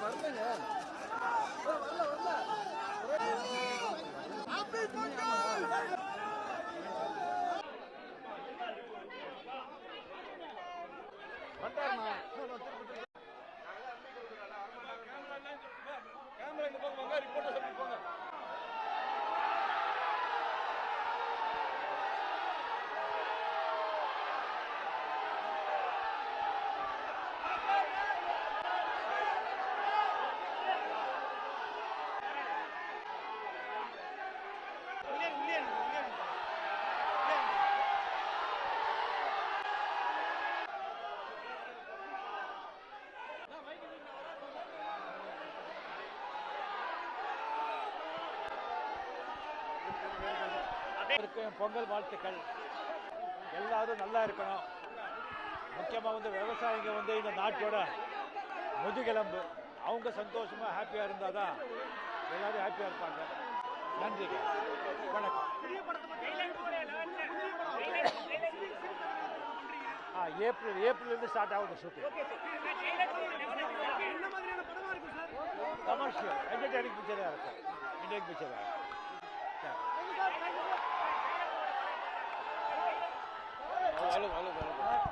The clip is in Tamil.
வரலங்க வரல வரல கேமரா இந்த பக்கம் ரிப்போர்ட்டை சொல்லி பொங்கல் வாழ்த்துக்கள். எல்லாரும் நல்லா இருக்கணும். முக்கியமாக வந்து விவசாயிங்க வந்து இந்த நாட்டோட முதுகெலும்பு. அவங்க சந்தோஷமாக ஹாப்பியாக இருந்தால் தான் எல்லாரும் ஹாப்பியாக இருப்பாங்க. நன்றி. வணக்கம். ஆ ஏப்ரல் ஏப்ரல்லேருந்து ஸ்டார்ட் ஆகுது ஷூட்டிங் கமர்ஷியல் என்டர்டைனிங் பிக்சராக இருக்கும். என்டர்டைனிங் பிக்சராக இருக்கும். ভালো ভালো ভালো।